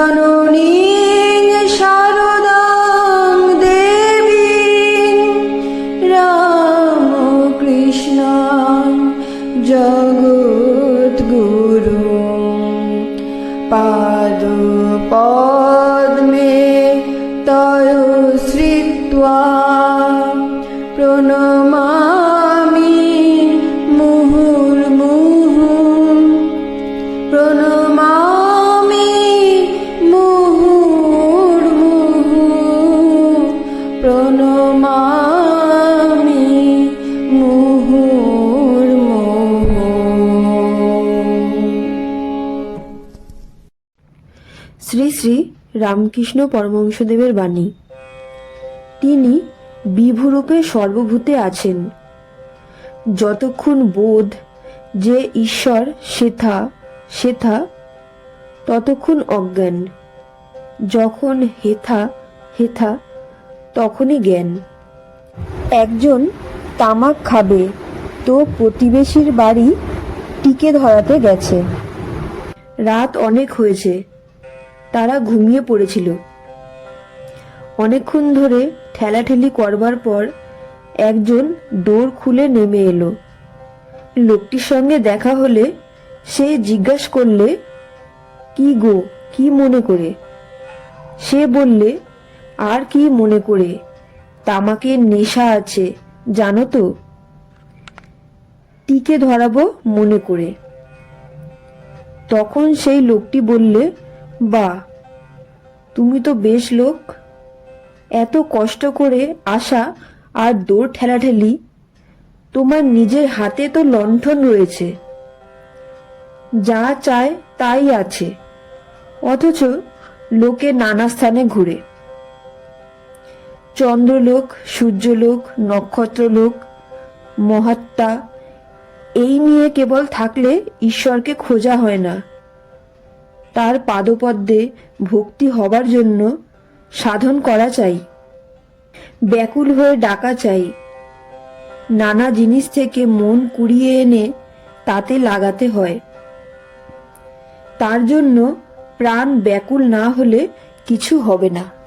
জননী শারদাং দেবী। রামকৃষ্ণ জগদ্গুরু পাদ শ্রী শ্রী রামকৃষ্ণ পরমহংসদেবের বাণী। তিনি বিভুরূপে সর্বভূতে আছেন। যতক্ষণ বোধ যে ঈশ্বর সেথা সেথা, ততক্ষণ অজ্ঞান। যখন হেথা হেথা, তখনই জ্ঞান। একজন তামাক খাবে তো প্রতিবেশীর বাড়ি টিকে ধরাতে গেছে। রাত অনেক হয়েছে। তারা ঘুমিয়ে পড়েছিল। অনেকক্ষণ ধরে ঠেলাঠেলি করবার পর একজন ডোর খুলে নেমে এলো। লোকটির সঙ্গে দেখা হলে সে জিজ্ঞাসা করলে, কি গো, কি মনে করে? সে বললে, আর কি মনে করে? তামাকের নেশা আছে, জানো তো? টিকে ধরাবো মনে করে। তখন সেই লোকটি বললে বা, তুমি তো বেশ লোক। এত কষ্ট করে আসা আর দৌড় ঠেলাঠেলি, তোমার নিজের হাতে তো লণ্ঠন রয়েছে। যা চায় তাই আছে, অথচ লোকে নানা স্থানে ঘুরে। চন্দ্রলোক, সূর্যলোক, নক্ষত্রলোক, মহাত্মা, এই নিয়ে কেবল থাকলে ঈশ্বরকে খোঁজা হয় না। তার পাদপদ্মে ভক্তি হবার জন্য সাধন করা চাই। ব্যাকুল হয়ে ডাকা চাই। নানা জিনিস থেকে মন কুড়িয়ে এনে তাতে লাগাতে হয়। তার জন্য প্রাণ ব্যাকুল না হলে কিছু হবে না।